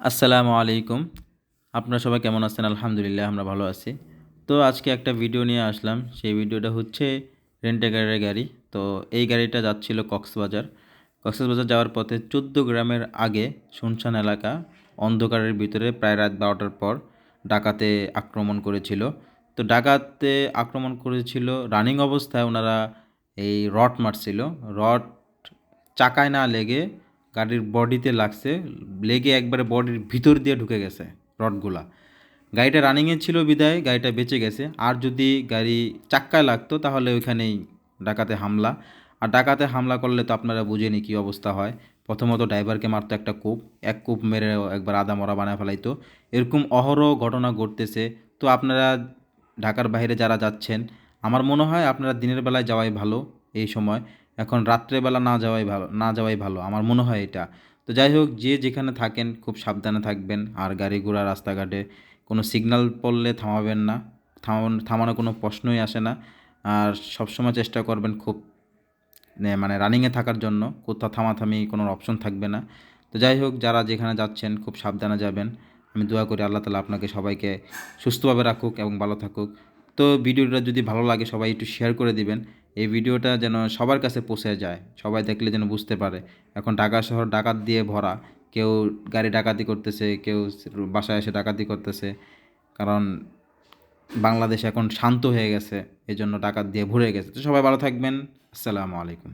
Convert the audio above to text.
আসসালামু আলাইকুম। আপনারা সবাই কেমন আছেন? আলহামদুলিল্লাহ, আমরা ভালো আছি। তো আজকে একটা ভিডিও নিয়ে আসলাম। সেই ভিডিওটা হচ্ছে রেন্টে গাড়ির গাড়ি। তো এই গাড়িটা যাচ্ছিল কক্সবাজার। কক্সবাজার যাওয়ার পথে চোদ্দ গ্রামের আগে শুনশান এলাকা, অন্ধকারের ভিতরে প্রায় রাত বারোটার পর ডাকাতে আক্রমণ করেছিল। তো ডাকাতে আক্রমণ করেছিল রানিং অবস্থায় ওনারা এই রড মারছিল। রড চাকায় না লেগে গাড়ির বডিতে লাগছে, লেগে একবারে বডির ভিতর দিয়ে ঢুকে গেছে রডগুলা। গাড়িটা রানিংয়ে ছিল বিদায়, গাড়িটা বেঁচে গেছে। আর যদি গাড়ি চাক্কায় লাগতো, তাহলে ওইখানেই ডাকাতে হামলা। আর ডাকাতে হামলা করলে তো আপনারা বুঝেনি কী অবস্থা হয়। প্রথমত ড্রাইভারকে মারতো একটা কূপ, এক কূপ মেরে একবার আদা মরা বানায় ফেলাইতো। এরকম অহরহ ঘটনা ঘটতেছে। তো আপনারা ঢাকার বাইরে যারা যাচ্ছেন, আমার মনে হয় আপনারা দিনের বেলায় যাওয়াই ভালো এই সময়। এখন রাত্রেবেলা না যাওয়াই ভালো, না যাওয়াই ভালো, আমার মনে হয় এটা। তো যাই হোক, যে যেখানে থাকেন, খুব সাবধানে থাকবেন, আর গাড়ি ঘোড়া, রাস্তাঘাটে কোনো সিগন্যাল পড়লে থামাবেন না থামানো থামানো কোনো প্রশ্নই আসে না। আর সবসময় চেষ্টা করবেন খুব মানে রানিংয়ে থাকার জন্য, কোথাও থামাথামি কোনো অপশন থাকবে না। তো যাই হোক, যারা যেখানে যাচ্ছেন, খুব সাবধানে যাবেন। আমি দোয়া করি আল্লাহ তালা আপনাকে সবাইকে সুস্থভাবে রাখুক এবং ভালো থাকুক। তো ভিডিওটা যদি ভালো লাগে, সবাই একটু শেয়ার করে দিবেন। এই ভিডিওটা যেন সবার কাছে পৌঁছে যায়। সবাই দেখলে যেন বুঝতে পারে। এখন ঢাকা শহর ডাকাত দিয়ে ভরা। কেউ গাড়ি ডাকাতি করতেছে, কেউ বাসায় এসে ডাকাতি করতেছে। কারণ বাংলাদেশ এখন শান্ত হয়ে গেছে। এই জন্য ডাকাত দিয়ে ভরে গেছে। তো সবাই ভালো থাকবেন। আসসালামু আলাইকুম।